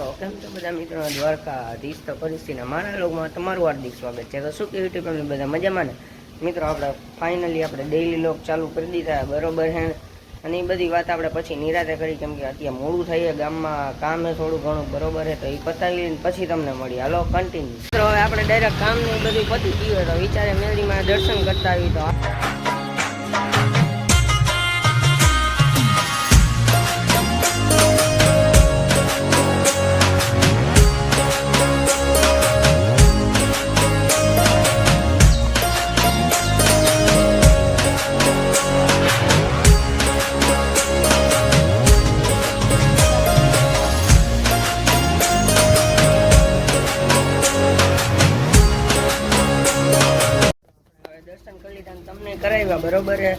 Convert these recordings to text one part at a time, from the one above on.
તો કેમ છો બધા મિત્રો? દ્વારકા તો પરિસ્થિતિના મારા લોકમાં તમારું હાર્દિક સ્વાગત છે. તો શું કે યુટ્યુબ ફેમિલી બધા મજામાં ને? મિત્રો, આપણે ફાઇનલી આપણે ડેઇલી લોક ચાલુ કરી દીધા, બરોબર છે અને એ બધી વાત આપણે પછી નિરાતે કરી, કેમ કે અત્યારે મોડું થઈ છે ગામમાં કામ હે થોડું ઘણું, બરોબર છે? તો એ પતાવી લઈને પછી તમને મળી હાલો કન્ટિન્યુ મિત્રો, હવે આપણે ડાયરેક્ટ કામ ને એ બધું પતી ગયું તો વિચારે મેળીમાં દર્શન કરતા આવી તો બરોબર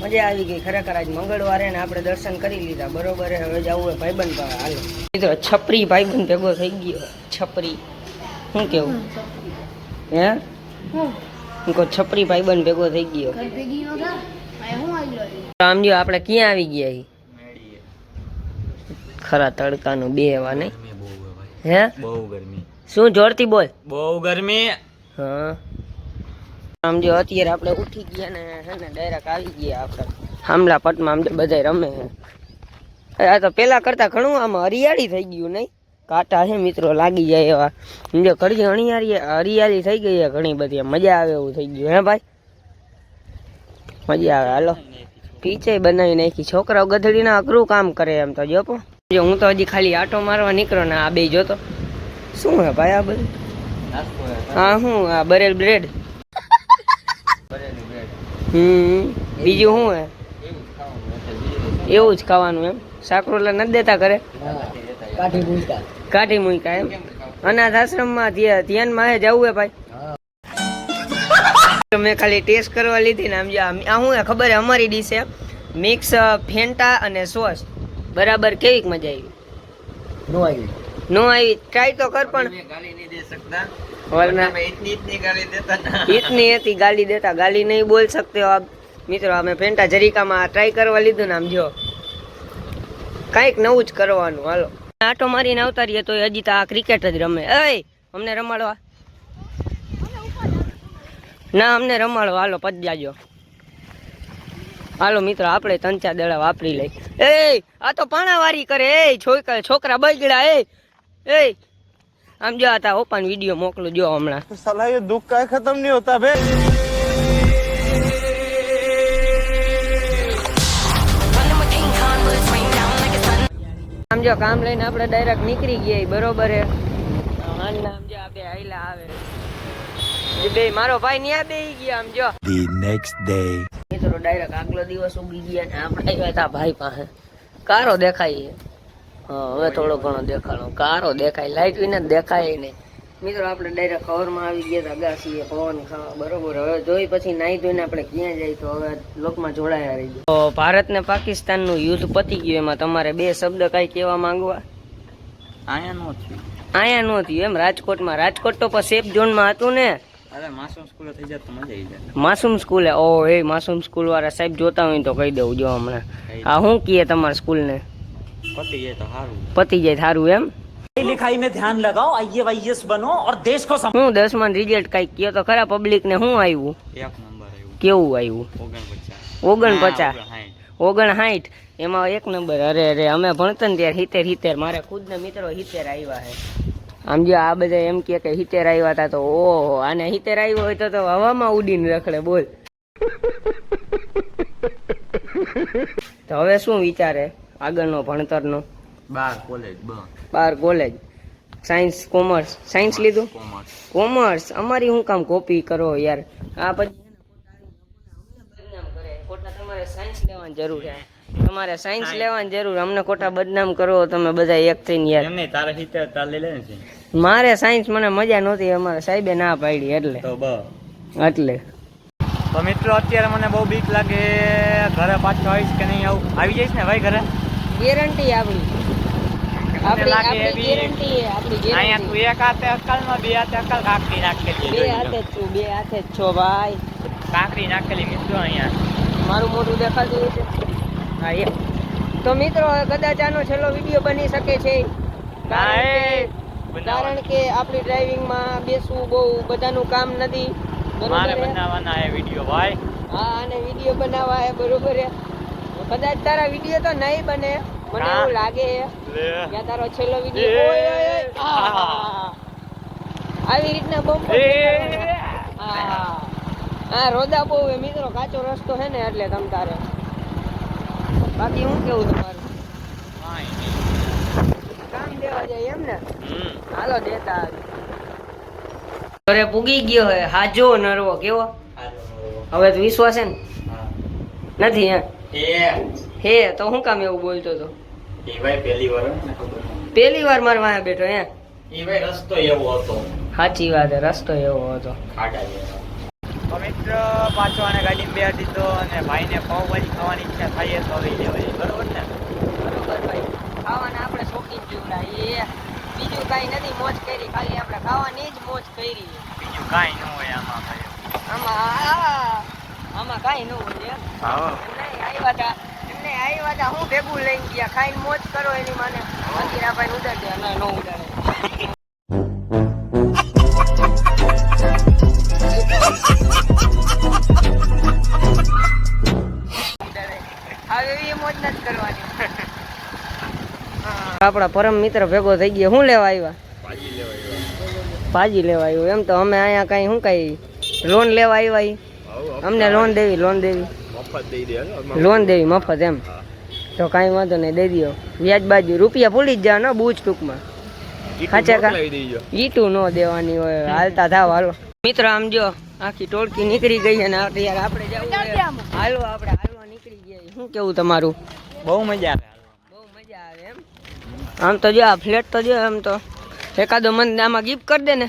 મજા આવી ગઈ ખરેખર આજ મંગળવારે ને આપણે દર્શન કરી લીધા. બરોબર હવે જવું હોય ભાઈબંધ પાસે. હાલો. મિત્રો છપરી ભાઈબંધ ભેગો થઈ ગયો છપરી. શું કેવું? હે? હું કહું છપરી ભાઈબંધ ભેગો થઈ ગયો. આમ આપણે ક્યાં આવી ગયા ખરા તડકાનું બે એવા નહીં. હે? બહુ ગરમી. શું જોરથી બોલ. બહુ ગરમી. હા. આમ જો અત્યારે આપણે ઉઠી ગયા ને હે ને ડાયરેક્ટ આવી ગયા આપણે. હામલા પટમાં આમ બધા રમે છે આ તો પેલા કરતા ઘણું આમ હરિયાળી થઈ ગયું નહીં? કાંટા છે મિત્રો લાગી જાય એવા. સમજો ઘડી હરિયાળી હરિયાળી થઈ ગઈ છે ઘણી બધી. મજા આવે એવું થઈ ગયું હે ભાઈ? મજા આવે. હાલો. પીચે બનાવી નાખી. છોકરાઓ ગધડીના અઘરું કામ કરે એમ તો જો જો હું તો હજી ખાલી આટો મારવા નીકળ્યો ને આ બે જોતો. શું હે ભાઈ આ બધું? હા હું આ બરેલ બ્રેડ. હમ. બીજું શું હે? એવું જ ખાવાનું એમ? સાકરોલા નથી દેતા કરે કાઠી મૂકા એમ? અનાથ આશ્રમમાં ધ્યા- ધ્યાનમાં હે જવું હે ભાઈ? મેં ખાલી ટેસ્ટ કરવા લીધી ને આમ જે આ હે ખબર હે? અમારી ડીશ છે મિક્સ ફેન્ટા અને સોસ. બરાબર કેવીક મજા આવી? નો આવી. નો આવી ટ્રાય તો કર પણ. ગાલી નહીં દે શકતા. ઇતની ગાલી દેતા ઇતની હતી ગાલી દેતા. ગાલી નહીં બોલ શકતે આપ. મિત્રો અમે પેન્ટા જરીકામાં ટ્રાય કરવા લીધું ને આમ જો. કાંઈક નવું જ કરવાનું હાલો. આટો મારીને આવતા રહીએ તો હજી તો આ ક્રિકેટ જ રમે. એ અમને રમાડવા. ના અમને રમાડો હાલો પદ હાલો મિત્રો આપણે ત્રણ ચાર દડા વાપરી લઈ એ આ તો પાણાવારી કરે. એ છોકરા છોકરા બગડ્યા. એ એ આમ જો હતા ઓપન વીડિયો મોકલો જો હમણાં. સલાહ એ દુઃખ કાંઈ ખતમ નહીં હોતા ભે આમ કામ લઈને આપણે ડાયરેક્ટ નીકળી ગયા બરોબર હે? હાલ આમ આયલા આવે. બે મારો ભાઈ ન્યા બે ગયા આમ જો. ધી નેક્સ્ટ ડે મિત્રો ડાયરેક્ટ આગલો દિવસ ઉગી ગયા ને આપણે આવ્યા હતા ભાઈ પાસે. કારો દેખાય હવે થોડો ઘણો દેખાડો કારો દેખાય લાઈટ વિના દેખાય નહીં. મિત્રો આપણે ડાયરેક્ટ કવરમાં આવી ગયા હતા ગાસીએ પવન ખાવા. બરોબર હવે જોઈ પછી નાહી ધોઈને આપણે ક્યાં જાય તો હવે લોકમાં જોડાયા રહી તો ભારત ને પાકિસ્તાનનું યુદ્ધ પતી ગયું એમાં તમારે બે શબ્દ કઈ કહેવા માંગવા? આયા નો થયું. આયા નહોતી એમ? રાજકોટમાં. રાજકોટ તો પણ સેફ ઝોનમાં હતું ને. માસુમ માસૂમ સ્કૂલે થઈ જાય તો મજા આવી જાય. માસૂમ સ્કૂલે? ઓ એ માસૂમ સ્કૂલ વાળા સાહેબ જોતા હોય તો કહી દઉં જો હમણાં. આ શું કીએ તમારા સ્કૂલને? પતી જાય તો એમ? લિખાઈ મે ધ્યાન લગાઓ આઈએવાયએસ બનો ઓર દેશ કો હું દસમાં રિઝલ્ટ કઈ કયો તો ખરા પબ્લિક ને શું આવ્યું કેવું આવ્યું ઓગણ પચાસ ઓગણ સાઠ એમાં એક નંબર અરે અરે અમે ભણતર ત્યારે હિતેર હિતેર મારે ખુદના મિત્રો હિતેર આવ્યા હે. આમ જો આ બધા એમ કે હિતેર આવ્યા હતા તો ઓહો આને હિતેર આવ્યો હોય તો હવામાં ઉડીને રખડે બોલ. તો હવે શું વિચારે? આગળનો ભણતરનો? બાર કોલેજ બાર કોલેજ સાયન્સ કોમર્સ સાયન્સ લીધું? કોમર્સ અમારી શું કામ કોપી કરો યાર? આ પછી ખોટા તમારે સાયન્સ લેવાની જરૂર છે. તમારે સાયન્સ લેવાની જરૂર. અમને ખોટા બદનામ કરો તમે બધા એક થઈને યાર. તારે હિતે તાર લે છે. મારે સાયન્સ મને મજા નહોતી અમારે સાહેબે ના પાડી એટલે. એટલે. તો મિત્રો અત્યારે મને બહુ બીક લાગે. ઘરે પાછો આવીશ કે નહીં આવું? આવી જઈશ ને ભાઈ ઘરે? ગેરંટી આપણી. આપણી આપણી ગેરંટી આપણી અહીંયા તું એક હાથે અક્કલમાં બે હાથે અક્કલ કાકડી નાખેલી બે હાથે જ છું બે હાથે જ છો ભાઈ. કાકડી નાખેલી મિત્રો અહીંયા. મારું મોઢું દેખાતું છે હા એ. તો મિત્રો કદાચ આનો છેલ્લો વીડિયો બની શકે છે. કારણ કે- આપણી ડ્રાઇવિંગમાં બેસવું બહુ બધાનું કામ નથી. મારે? બનાવવાના એ વીડિયો ભાઈ. હા અને વીડિયો બનાવવા એ બરોબર કદાચ તારા વીડિયો તો નહીં બને. મને એવું લાગે. ત્યાં તારો છેલ્લો વીડિયો. આવી રીતના બહુ હા. રોદા બહુ એ મિત્રો કાચો રસ્તો હે ને એટલે તમ તારે. બાકી હું કેવું તમારું? કામ દેવા જાય એમ ને. હાલો દેતા ઘરે પૂગી ગયો હે. હાજો નરવો. કેવો? હવે તો વિશ્વાસ છે ને? નથી હે હે. તો હું કામ એવું બોલતો તો પહેલી વાર પહેલી ખબર વાર મારા વાયા બેઠો હે એ ભાઈ રસ્તો એવો હતો. સાચી વાત છે રસ્તો એવો હતો. ખાડા જેવો. મિત્ર પાછો આને ગાડીમાં બેહાડી દીધો અને ભાઈને પાવભાજી ખાવાની ઈચ્છા થાય તો લઈ લેવાય બરોબર ને? બરોબર ભાઈ. ખાવાના આપણે શોખીન જીવડા એ બીજું કાંઈ નથી મોજ કરી ખાલી આપણે ખાવાની જ મોજ કરી. બીજું કાંઈ ન હોય આમાં ભાઈ. આમાં આમાં કાંઈ ન હોય હા. આવ્યા તા એમને આવ્યા તા હું ભેગું લઈને ગયા. ખાઈને મોજ કરો એની માને. અંદિરા ભાઈ ઉડાડ દે ઉડાડે. ઉડાડે. હવે એવી મોજ નથી કરવાની. આપણા પરમ મિત્ર ભેગો થઈ ગયો. શું લેવા આવ્યા? ભાજી લેવા આવ્યો. એમ તો અમે અહીંયા કઈ શું કઈ લોન લેવા આવ્યા અમને લોન દેવી લોન દેવી. મફત દઈ દે લોન દેવી મફત એમ. તો કાંઈ વાંધો નહીં દઈ દો વ્યાજ બાજુ રૂપિયા ભૂલી જ જાવ ને બૂજ ટૂંકમાં. ખાચા કા ઈટું ન દેવાની હોય હાલતા થાવ હાલો. મિત્ર આમ જો આખી ટોળકી નીકળી ગઈ અને ને અત્યારે આપણે જવું હાલો આપણે હાલવા નીકળી ગયા શું કેવું તમારું? બહુ મજા આવે બહુ મજા આવે એમ. આમ તો જો આ ફ્લેટ તો જો એમ તો એકાદો મને આમાં ગિફ્ટ કરી દે ને.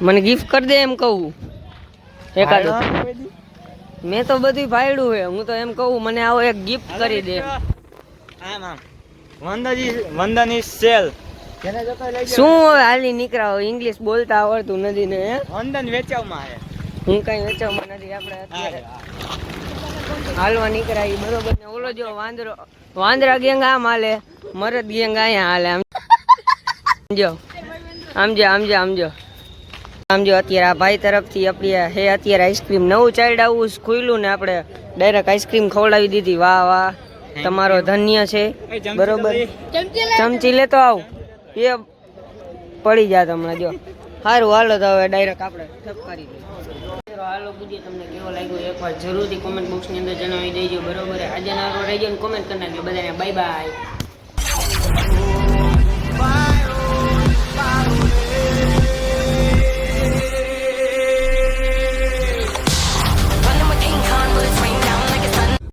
મને ગિફ્ટ કરી દે એમ કહું. એકાદો. મેં તો બધું ભાડ્યું હે. હું તો એમ કહું મને આવો એક ગિફ્ટ કરી દે. આમ આમ વંદાજી વંદાની સેલ. શું હવે હાલી નીકળાવો? ઇંગ્લિશ બોલતા આવડતું નથી ને હે? વંદન વેચાવમાં આવે હું કઈ વેચાવમાં નથી આપણે અત્યારે. હાલવા નીકળાય બરોબર ને. ઓલો જો વાંદરો વાંદરા ગેંગ આમ હાલે મરદ ગેંગ અહીંયા હાલે. આમ જો આમ જો આમ જો આમ જો. આમ જો અત્યારે આ ભાઈ તરફથી આપણે હે અત્યારે આઈસ્ક્રીમ નવું ચાઇલ્ડ આવું ખુલ્યું ને આપણે ડાયરેક્ટ આઈસ્ક્રીમ ખવડાવી દીધી. વાહ વાહ. તમારો ધન્ય છે. બરોબર. ચમચી લેતો આવ. એ પડી જાત હમણાં જો. સારું હાલો તો હવે ડાયરેક્ટ આપણે ઠપકારી દઈએ. હાલો બીજું તમને કેવો લાગ્યો? એકવાર જરૂરથી કોમેન્ટ બોક્સની અંદર જણાવી દેજો. બરોબર? આજે નારો રહેજો ને કોમેન્ટ કરી નાખજો બધાને. Bye bye